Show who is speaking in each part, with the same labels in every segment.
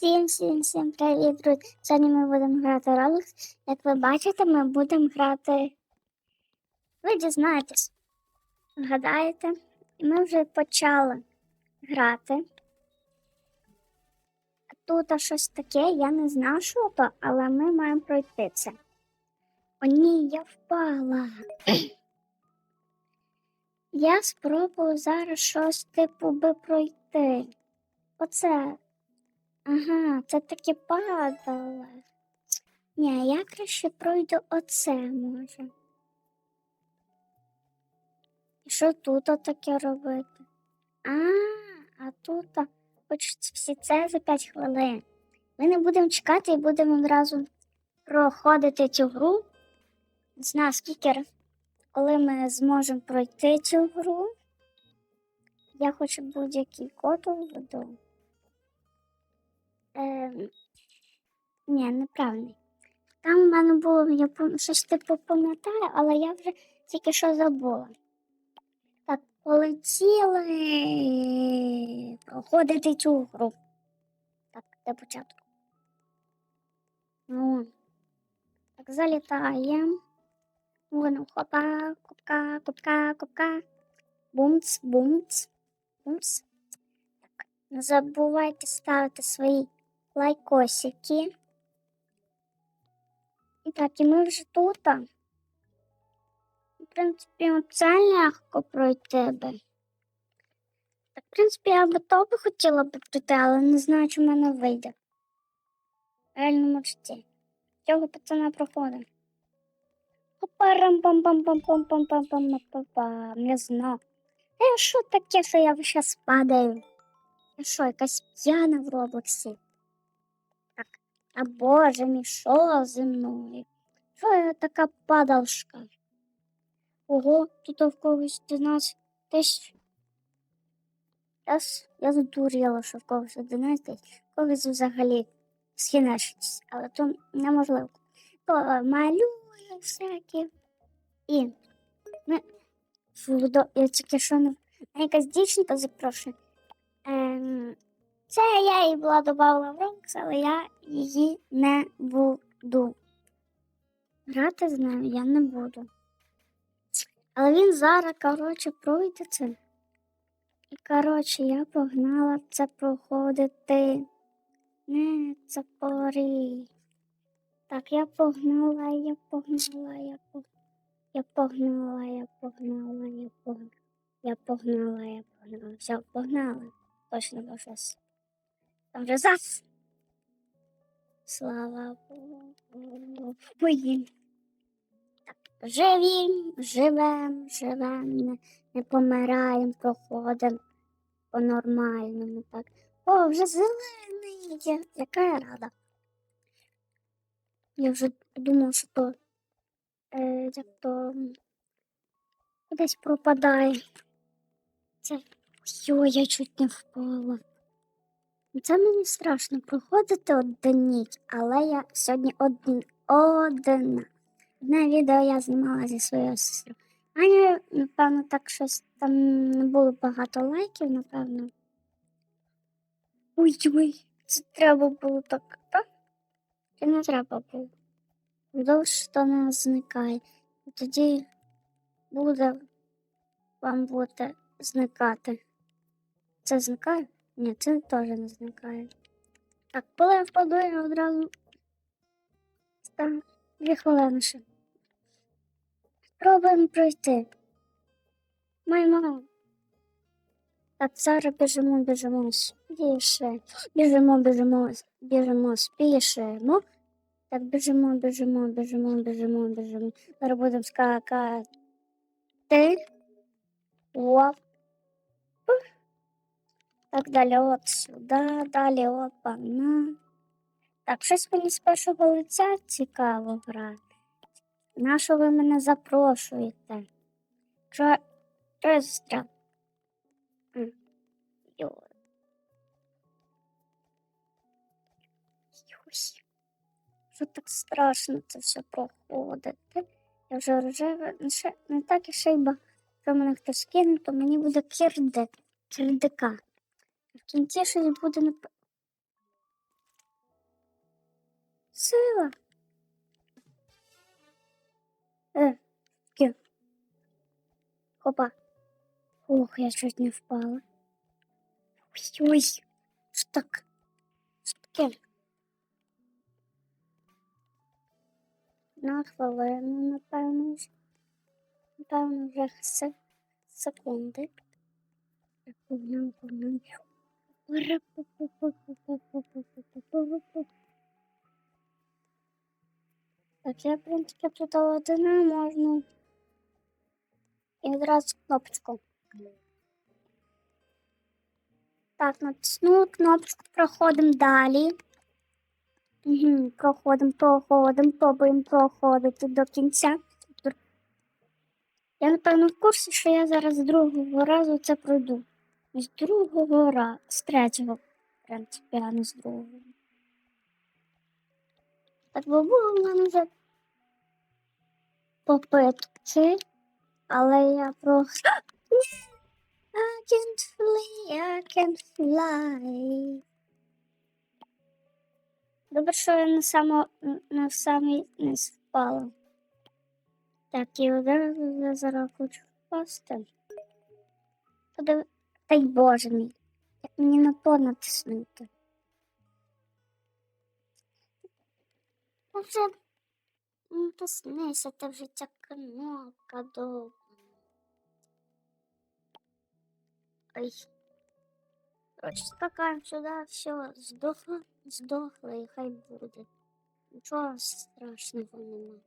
Speaker 1: Всім, всім, всім привіт, друзі! Сьогодні ми будемо грати Roblox. Як ви бачите, ми будемо грати. Ви дізнаєтесь, вгадаєте, і ми вже почали грати. Тут щось таке, я не знаю, що то, але ми маємо пройти це. О, ні, я впала. Я спробую зараз щось типу би пройти. Оце. Ага, це таки падало. Ні, я краще пройду оце може. І що тут таке робити? А, а тут хочеться всі це за 5 хвилин. Ми не будемо чекати і будемо одразу проходити цю гру. Не знаю, скільки, коли ми зможемо пройти цю гру. Я хочу будь-який код введу. Ем, ні, неправильний. Там в мене було, я щось типу пам'ятаю, але я вже тільки що забула. Так, полетіли проходити цю гру. Так, де початку? Ну, так, залітаємо. Воно хопа, купка, купка, купка. Бумц, бумц, бумц. Так, не забувайте ставити свої лайкосики. І так, і ми вже тут. В принципі, це легко пройти би. Так, в принципі, я би то би хотіла б пройти, але не знаю, чи в мене вийде. В реальному житті. Цього пацана проходить. Парам пам пам пам пам пам пам пам пам пам Не знаю. Е, що таке, що я зараз падаю? Що, якась п'яна в Роблоксі? А боже мій, що мною? Що я така падалшка? Ого, тут в когось 11 тисяч. Раз я задуріла, що в когось 11 тисяч, когось взагалі схінешиться, але то неможливо. Малює всякі. І ми я тільки що не якась дівчинка запрошує. Ем, це я її була додавала в Roblox, але я її не буду. Грати з нею я не буду. Але він зараз, коротше, пройде це. І, коротше, я погнала це проходити. Не це пори. Так, я погнала, я погнала, я погнала. Я погнала, я погнала, я погнала. Я погнала, я погнала. Все, погнала. Точно бо щось. Там вже зас. Слава Богу. Блін. Так, живі, живем, живем, не, не помираємо, проходимо по-нормальному. Так. О, вже зелений є. Яка я рада. Я вже думав, що то е, як то кудись пропадає. Це Йо, я чуть не впала. Це мені страшно проходити один ніч, але я сьогодні один, одна. Одне відео я знімала зі своєю сестрою. Аня, напевно, так щось там не було багато лайків, напевно. Ой-ой, це треба було так. так? Чи не треба було? Вдовж то не зникає. Тоді буде вам бути зникати. Це зникає? Ні, це теж не зникає. Так, коли впаду, я одразу. Так, дві хвилини ще. Спробуємо пройти. Маємо. Так, зараз біжимо, біжимо спіше. Біжимо, біжимо, біжимо, спішимо. Так, біжимо, біжимо, біжимо, біжимо, біжимо. Зараз будемо скакати. Оп. Так, далі от сюди, далі опа, на. Так, щось мені з першого лиця цікаво грати. На що ви мене запрошуєте? Що, я Йо. Що так страшно це все проходити? Я вже рожева, ну, не так і й. Якщо мене хтось кине, то мені буде кирдик, кирдика. В кінці щось буде нап... Сила. Е, ким? Опа. Ох, я щось не впала. Ой-ой, що так? Що таке? На хвилину, напевно, напевно, вже секунди. Повним, повним. Так, я, в принципі, тут одна можна. І одразу кнопочку. Так, натисну кнопочку, проходимо далі. Угу, проходимо, проходимо, пробуємо проходити до кінця. Я, напевно, в курсі, що я зараз другого разу це пройду. З другого разу, з третього, в принципі, не з другого. Так було в мене вже попитки, але я просто. I can fly, I can fly. Добре, що я на само на самий низ впала. Так, і одразу я зараз хочу впасти. Подив... Та й боже мій. Як мені на то натиснути? Та вже натиснися, та вже ця кнопка довга. Ой. Короче, скакаем сюда, все, сдохло, сдохло, і хай буде. Нічого страшного нема.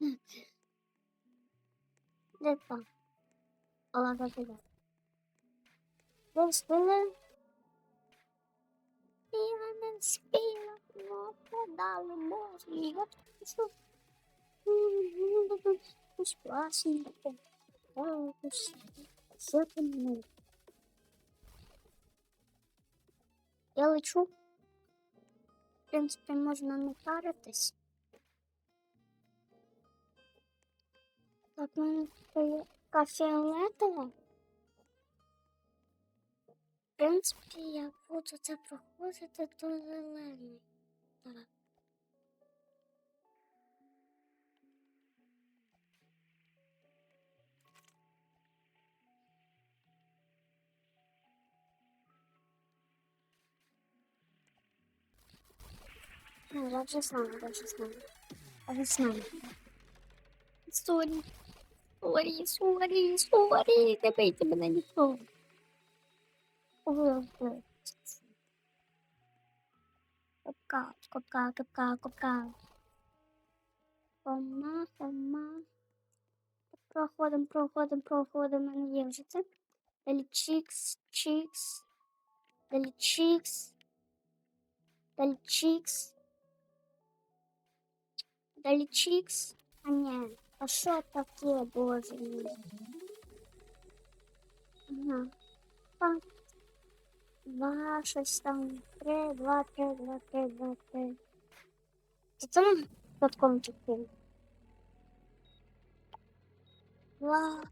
Speaker 1: Так. Де там? olabilir. Ve şimdi Even speed of water down the moon. Şu Splashing. Oh, Certainly. Я лечу. В принципі, можна не паритись. Так, мене є така фіолетова. В принципі, я буду це проходити до зелений. Так. Ну, я вже я вже. Я вже знаю. Сорі, сорі, сорі, не бийте мене. Вибачте. Копка, копка, копка, копка. Хома, хома. Проходимо, проходимо. У мене є вже це. Далі чікс, чікс. Далі чікс. Далі чікс. Далі чікс. А ні, а що таке, боже мій? Ага. Па. Два, щось там. Три, два, три, два, три, два, три. Це це ми катком чекаємо? Два.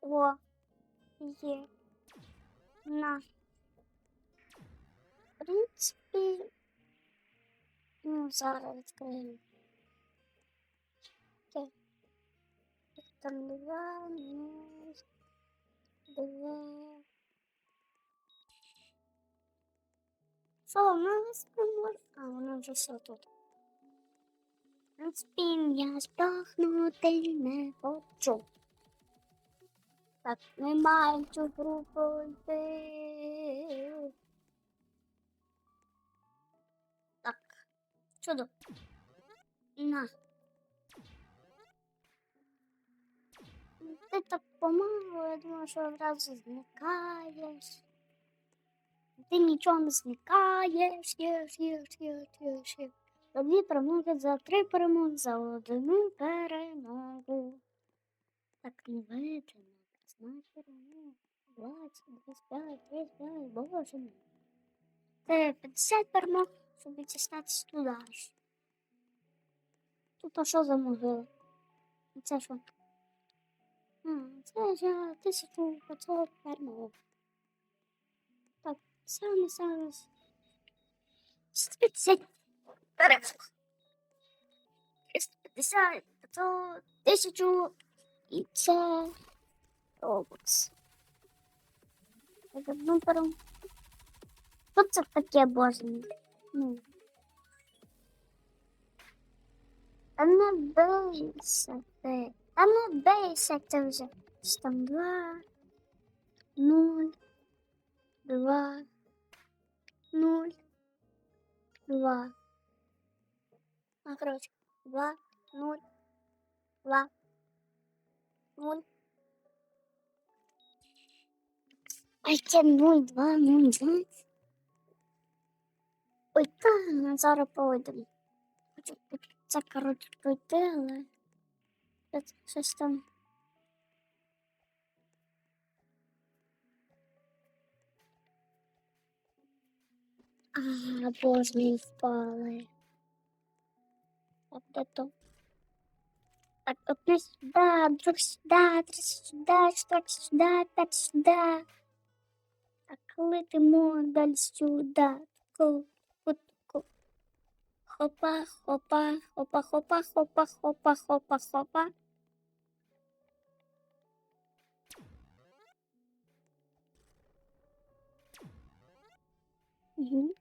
Speaker 1: О, є. На. В принципі, ну, зараз відкриємо. Окей. Там два, нуль. Що, ми спимо? А, воно вже все тут. Принципі, я здохнути не хочу. Так, ми маємо цю гру пройти. Чудо. На. Ти так помалу, я думаю, що одразу зникаєш. Ти нічого не зникаєш, єш, єш, єш, єш. За дві перемоги, за три перемоги, за одну перемогу. Так не видно. Знай перемогу. 20, 25, 35, боже мій. Це 50 перемог, щоб дістатися туди ж. Тут а що за могила? Це що? А, це ж 1500 перемог. Так, Саме, саме. 150 перегляд. 350, 500, 1000 і це робокс. Так, одну пару. Це таке, боже? Ну. Та не бийся ти. Та не бийся ти вже. Що там два, нуль, два, нуль, два. А, короче, два, нуль, два, нуль. Ай, це нуль, два, нуль, два. Ой, та, зараз пойдемо. Хочу це, коротше, пройти, але це щось там. А, боже мій впали. Так, де то? Так, одне сюди, друг сюди, три сюди, четвертий сюди, п'ять сюди. Так, летимо далі сюди. Хопа, хопа, хопа, хопа, хопа, хопа, хопа, хопа. Угу.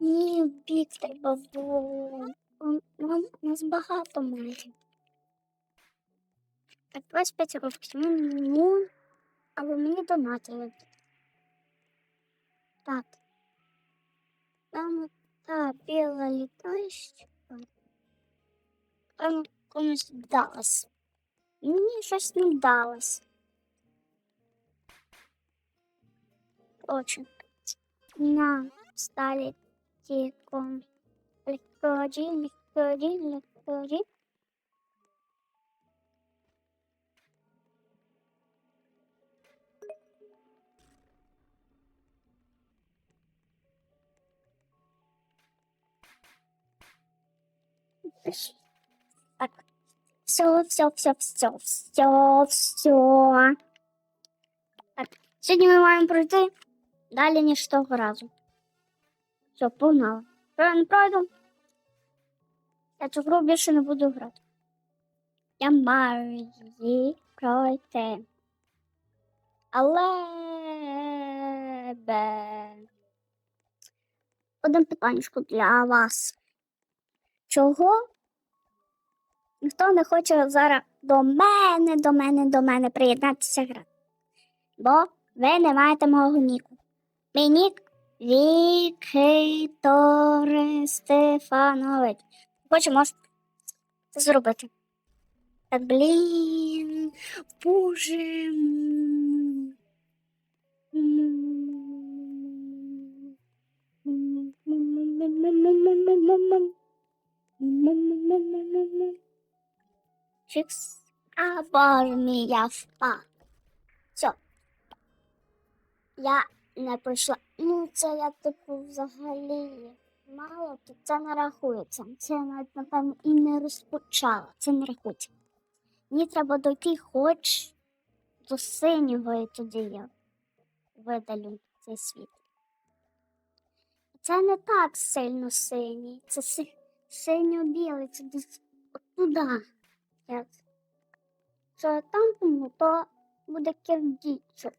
Speaker 1: Ні, бік треба. Он- Нам нас багато має. Так, 25 років. Ну, але мені донатили. Так. Там та біла літаючка. Там комусь вдалось. Мені щось не вдалось. Очень. На стали тиком. Легко один, легко один, легко один. Так. Все, все, все, все, все, все. Так, сьогодні ми маємо пройти далі, ніж того разу. Все, погнали. Я не пройду, я цю гру більше не буду грати. Я маю її пройти. Але бе. Одне для вас. Чого ніхто не хоче зараз до мене, до мене, до мене приєднатися грати? Бо ви не маєте мого ніку. Мій нік Віктор Стефанович. Хоче, можете це зробити. Так, блін, боже. Чикс. А, боже я. Все. Я не пройшла. Ну, це я типу взагалі мало, то це не рахується. Це я навіть, напевно, і не розпочала. Це не рахується. Мені треба дойти хоч до синього, і тоді я видалю цей світ. Це не так сильно синій. Це си... синьо-білий, це десь туди. Як? Що я там тому, то буде кирдічок.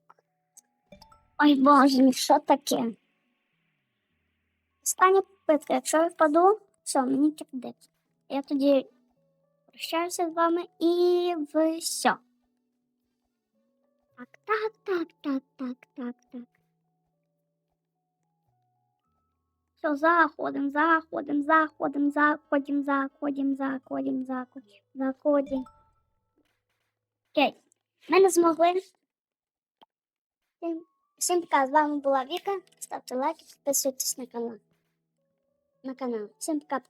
Speaker 1: Ой боже мій, що таке? Остання попитка, якщо я впаду, все, мені кидець. Я тоді прощаюся з вами і все. Так, так, так, так, так, так, так. Все, заходим, заходим, заходим, заходим, заходим, заходим, заходим, заходим. Окей, ми не змогли. Всім- пока, з вами була Віка. Ставте лайки, підписуйтесь на канал. На канал. Всім пока.